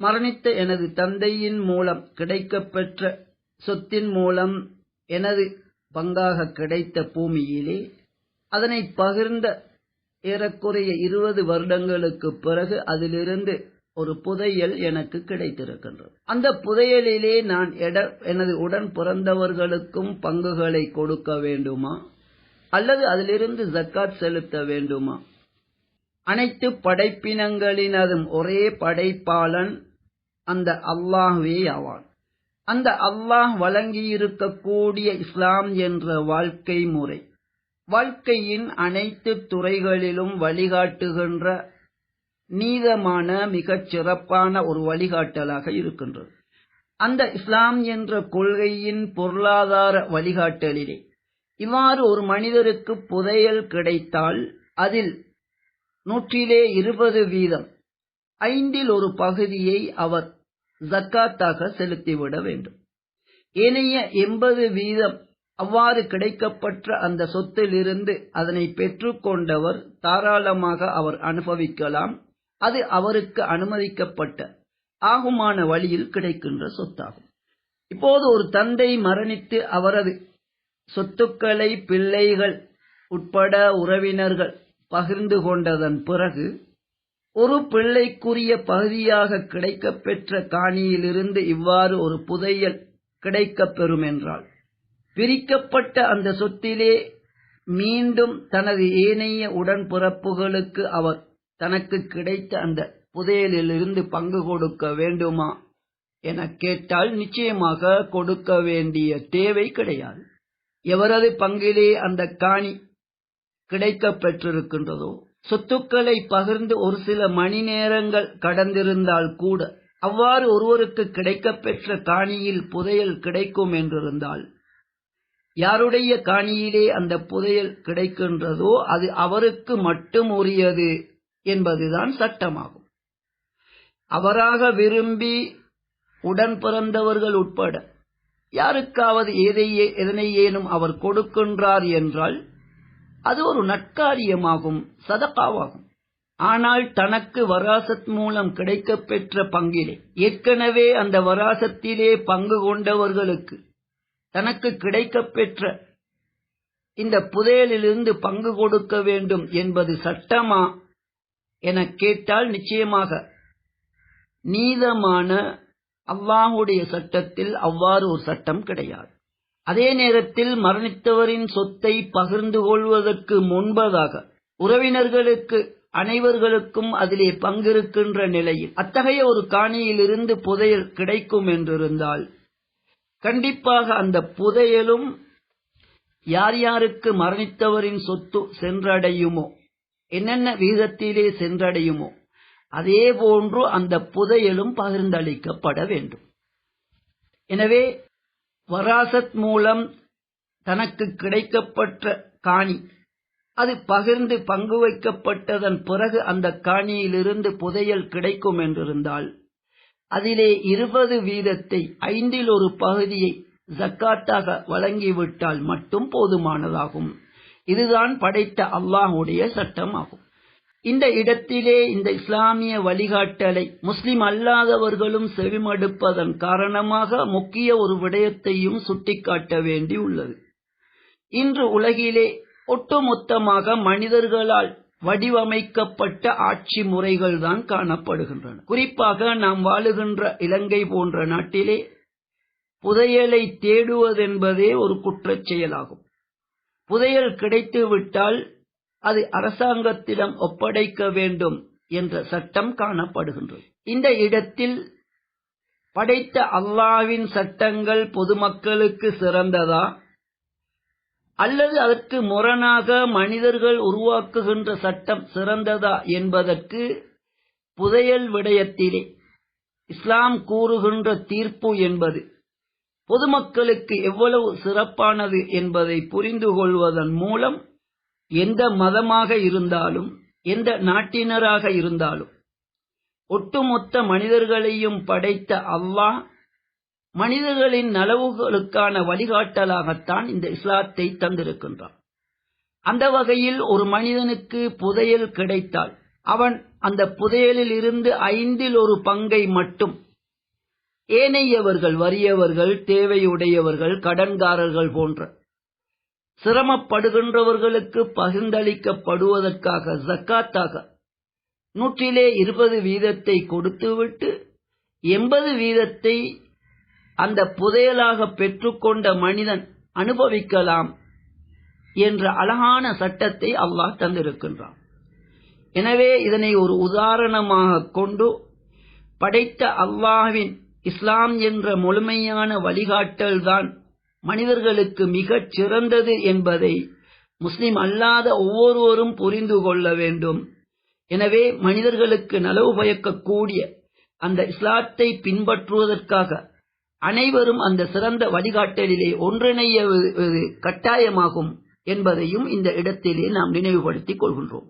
மரணித்த எனது தந்தையின் மூலம் கிடைக்கப்பெற்ற சொத்தின் மூலம் எனது பங்காக கிடைத்த பூமியிலே அதனை பகிர்ந்த ஏறக்குறைய இருபது வருடங்களுக்குப் பிறகு அதிலிருந்து ஒரு புதையல் எனக்கு கிடைத்திருக்கின்றது. அந்த புதையலிலே நான் எனது உடன் பிறந்தவர்களுக்கும் பங்குகளை கொடுக்க வேண்டுமா? அல்லது அதிலிருந்து ஜக்காத் செலுத்த வேண்டுமா? அனைத்து படைப்பினங்களினதும் ஒரே படைப்பாளன் அந்த அல்லாஹ்வே ஆவான். அந்த அல்லாஹ் வழங்கியிருக்கக்கூடிய இஸ்லாம் என்ற வாழ்க்கை முறை வாழ்க்கையின் அனைத்து துறைகளிலும் வழிகாட்டுகின்ற நீதமான மிகச் சிறப்பான ஒரு வழிகாட்டலாக இருக்கின்றது. அந்த இஸ்லாம் என்ற கொள்கையின் பொருளாதார வழிகாட்டலிலே இவ்வாறு ஒரு மனிதருக்கு புதையல் கிடைத்தால் அதில் நூற்றிலே இருபது வீதம். ஐந்தில் ஒரு பகுதியை அவர் ஜக்காத்தாக செலுத்திவிட வேண்டும். ஏனைய எண்பது வீதம் அவ்வாறு கிடைக்கப்பட்ட அந்த சொத்திலிருந்து அதனை பெற்றுக்கொண்டவர் தாராளமாக அவர் அனுபவிக்கலாம். அது அவருக்கு அனுமதிக்கப்பட்ட ஆகுமான வழியில் கிடைக்கின்ற சொத்தாகும். இப்போது ஒரு தந்தை மரணித்து அவரது சொத்துக்களை பிள்ளைகள் உட்பட உறவினர்கள் பகிர்ந்து கொண்டதன் பிறகு ஒரு பிள்ளைக்குரிய பகுதியாக கிடைக்கப்பெற்ற காணியிலிருந்து இவ்வாறு ஒரு புதையல் கிடைக்கப்பெறும் என்றால் பிரிக்கப்பட்ட அந்த சொத்திலே மீண்டும் தனது ஏனைய உடன்பிறப்புகளுக்கு அவர் தனக்கு கிடைத்த அந்த புதையலிலிருந்து பங்கு கொடுக்க வேண்டுமா என கேட்டால் நிச்சயமாக கொடுக்க வேண்டிய தேவை கிடையாது. எவரது பங்கிலே அந்த காணி கிடைக்கப் பெற்றிருக்கின்றதோ சொத்துக்களை பகிர்ந்து ஒரு சில மணி நேரங்கள் கடந்திருந்தால் கூட அவ்வாறு ஒருவருக்கு கிடைக்கப் பெற்ற காணியில் புதையல் கிடைக்கும் என்றிருந்தால் யாருடைய காணியிலே அந்த புதையல் கிடைக்கின்றதோ அது அவருக்கு மட்டும் உரியது என்பதுதான் சட்டமாகும். அவராக விரும்பி உடன் பிறந்தவர்கள் உட்பட யாருக்காவது எதையே எதனையேனும் அவர் கொடுக்கின்றார் என்றால் அது ஒரு நற்காரியமாகும் சதப்பாவாகும் ஆனால் தனக்கு வராசத் மூலம் கிடைக்கப் பெற்ற பங்கிலே ஏற்கனவே அந்த வராசத்திலே பங்கு கொண்டவர்களுக்கு தனக்கு கிடைக்கப் பெற்ற இந்த புதையலிலிருந்து பங்கு கொடுக்க வேண்டும் என்பது சட்டமா என கேட்டால் நிச்சயமாக நீதமான அல்லாஹுடைய சட்டத்தில் அவ்வாறு ஒரு சட்டம் கிடையாது. அதே நேரத்தில் மரணித்தவரின் சொத்தை பகிர்ந்து கொள்வதற்கு முன்பதாக உறவினர்களுக்கு அனைவர்களுக்கும் அதிலே பங்கிருக்கின்ற நிலையில் அத்தகைய ஒரு காணியிலிருந்து புதையல் கிடைக்கும் என்றிருந்தால் கண்டிப்பாக அந்த புதையலும் யார் யாருக்கு மரணித்தவரின் சொத்து சென்றடையுமோ என்னென்ன விகிதத்திலே சென்றடையுமோ அதே போன்று அந்த புதையலும் பகிர்ந்தளிக்கப்பட வேண்டும். எனவே வராசத் மூலம் தனக்கு கிடைக்கப்பட்ட காணி. அது பகிர்ந்து பங்கு வைக்கப்பட்டதன் பிறகு அந்த காணியிலிருந்து புதையல் கிடைக்கும் என்றிருந்தால் அதிலே இருபது வீதத்தை ஐந்தில் ஒரு பகுதியை ஜக்காத்தாக வழங்கிவிட்டால் மட்டும் போதுமானதாகும். இதுதான் படைத்த அல்லாஹுடைய சட்டமாகும். இந்த இடத்திலே இந்த இஸ்லாமிய வழிகாட்டலை முஸ்லிம் அல்லாதவர்களும் செவிமடுப்பதன் காரணமாக முக்கிய ஒரு விடயத்தையும் சுட்டிக்காட்ட வேண்டியுள்ளது இன்று உலகிலே ஒட்டுமொத்தமாக மனிதர்களால் வடிவமைக்கப்பட்ட ஆட்சி முறைகள் தான் காணப்படுகின்றன. குறிப்பாக நாம் வாழுகின்ற இலங்கை போன்ற நாட்டிலே புதையலை தேடுவதென்பதே ஒரு குற்றச் செயலாகும். புதையல் கிடைத்துவிட்டால் அது அரசாங்கத்திடம் ஒப்படைக்க வேண்டும் என்ற சட்டம் காணப்படுகின்றது. இந்த இடத்தில் படைத்த அல்லாவின் சட்டங்கள் பொதுமக்களுக்கு சிறந்ததா? அல்லது அதற்கு முரணாக மனிதர்கள் உருவாக்குகின்ற சட்டம் சிறந்ததா என்பதற்கு புதையல் விடயத்திலே இஸ்லாம் கூறுகின்ற தீர்ப்பு என்பது பொதுமக்களுக்கு எவ்வளவு சிறப்பானது என்பதை புரிந்து கொள்வதன் மூலம் எந்த மதமாக இருந்தாலும் எந்த நாட்டினராக இருந்தாலும் ஒட்டுமொத்த மனிதர்களையும் படைத்த அல்லாஹ் மனிதர்களின் நலவுகளுக்கான வழிகாட்டலாகத்தான் இந்த இஸ்லாத்தை தந்திருக்கின்றான். அந்த வகையில் ஒரு மனிதனுக்கு புதையல் கிடைத்தால் அவன் அந்த புதையலில் இருந்து ஐந்தில் ஒரு பங்கை மட்டும் ஏனையவர்கள் வறியவர்கள் தேவையுடையவர்கள் கடன்காரர்கள் போன்ற சிரமப்படுகின்றவர்களுக்கு பகிர்ந்தளிக்கப்படுவதற்காக ஜக்காத்தாக நூற்றிலே இருபது வீதத்தை கொடுத்துவிட்டு எண்பது வீதத்தை அந்த புதையலாக பெற்றுக்கொண்ட மனிதன் அனுபவிக்கலாம் என்ற அழகான சட்டத்தை அல்லாஹ் தந்திருக்கின்றான். எனவே இதனை ஒரு உதாரணமாக கொண்டு படைத்த அல்லாஹ்வின் இஸ்லாம் என்ற முழுமையான வழிகாட்டல்தான் மனிதர்களுக்கு மிகச் சிறந்தது என்பதை முஸ்லிம் அல்லாத ஒவ்வொருவரும் புரிந்து கொள்ள வேண்டும். எனவே மனிதர்களுக்கு நலவு பயக்கக்கூடிய அந்த இஸ்லாத்தை பின்பற்றுவதற்காக அனைவரும் அந்த சிறந்த வழிகாட்டலிலே ஒன்றிணைய கட்டாயமாகும் என்பதையும் இந்த இடத்திலே நாம் நினைவுபடுத்திக் கொள்கின்றோம்.